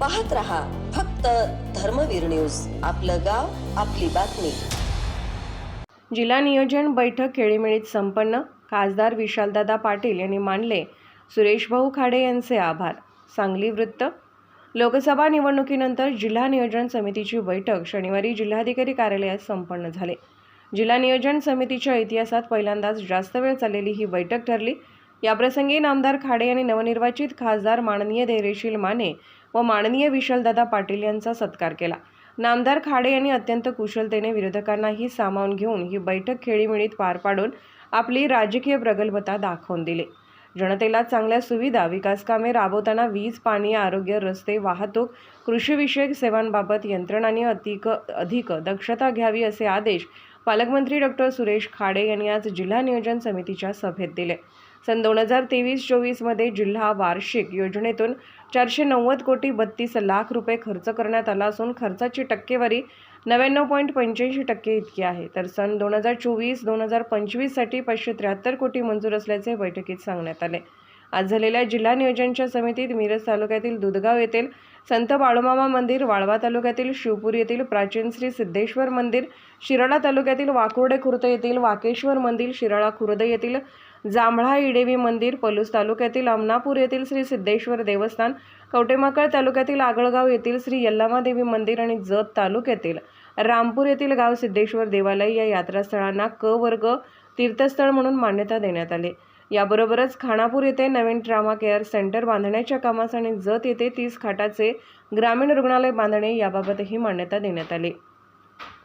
पाहत रहा फक्त धर्मवीर न्यूज. आपलं गाव आपली बातमी. जिल्हा नियोजन बैठक खेळीमेळीत संपन्न. खासदार विशालदादा पाटील यांनी मानले सुरेशभाऊ खाडे यांचे आभार. सांगली वृत्त. लोकसभा निवडणुकीनंतर जिल्हा नियोजन समितीची बैठक शनिवारी जिल्हाधिकारी कार्यालयात संपन्न झाले. जिल्हा नियोजन समितीच्या इतिहासात पहिल्यांदाच जास्त वेळ चाललेली ही बैठक ठरली. याप्रसंगी नामदार खाडे यांनी नवनिर्वाचित खासदार माननीय धैर्यशील माने व माननीय विशालदादा पाटील यांचा सत्कार केला. नामदार खाडे यांनी अत्यंत कुशलतेने विरोधकांनाही सामावून घेऊन ही बैठक खेळीमिळीत पार पाडून आपली राजकीय प्रगल्भता दाखवून दिली. जनतेला चांगल्या सुविधा विकासकामे राबवताना वीज पाणी आरोग्य रस्ते वाहतूक कृषीविषयक सेवांबाबत यंत्रणांनी अधिक अधिक दक्षता घ्यावी असे आदेश पालकमंत्री डॉक्टर सुरेश खाडे यांनी आज जिल्हा नियोजन समितीच्या सभेत दिले. सन दोन हजार तेवीस चोवीसमध्ये जिल्हा वार्षिक योजनेतून चारशे नव्वद कोटी बत्तीस लाख रुपये खर्च करण्यात आला असून खर्चाची टक्केवारी नव्याण्णव पॉईंट पंच्याऐंशी टक्के इतकी आहे. तर सन दोन हजार चोवीस दोन हजार पंचवीससाठी पाचशे त्र्याहत्तर कोटी मंजूर असल्याचे बैठकीत सांगण्यात आले. आज झालेल्या जिल्हा नियोजनच्या समितीत मिरज तालुक्यातील दुधगाव येथील संत बाळूमामा मंदिर वाळवा तालुक्यातील शिवपूर येथील प्राचीन श्री सिद्धेश्वर मंदिर शिराळा तालुक्यातील वाकुर्डे खुर्द येथील वाकेश्वर मंदिर शिराळा खुर्द येथील जांभळा इडेवी मंदिर पलूस तालुक्यातील अमनापूर येथील श्री सिद्धेश्वर देवस्थान कवटेमाकळ तालुक्यातील आगळगाव येथील श्री यल्लामादेवी मंदिर आणि जत तालुक्यातील रामपूर येथील गाव सिद्धेश्वर देवालय या यात्रास्थळांना क वर्ग तीर्थस्थळ म्हणून मान्यता देण्यात आली. याबरोबरच खानापूर येथे नवीन ट्रामा केअर सेंटर बांधण्याच्या कामास आणि जत येथे तीस खाटाचे ग्रामीण रुग्णालय बांधणे याबाबतही मान्यता देण्यात आली.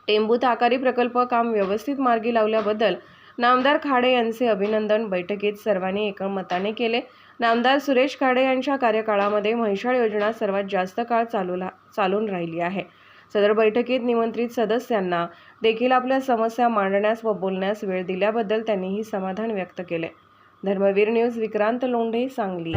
टेंबूत आकारी प्रकल्प काम व्यवस्थित मार्गी लावल्याबद्दल नामदार खाडे यांचे अभिनंदन बैठकीत सर्वांनी एकमताने केले. नामदार सुरेश खाडे यांच्या कार्यकाळामध्ये म्हैसाळ योजना सर्वात जास्त काळ चालू चालून राहिली आहे. सदर बैठकीत निमंत्रित सदस्यांना देखील आपल्या समस्या मांडण्यास व बोलण्यास वेळ दिल्याबद्दल त्यांनीही समाधान व्यक्त केले. धर्मवीर न्यूज विक्रांत लोंढे सांगली.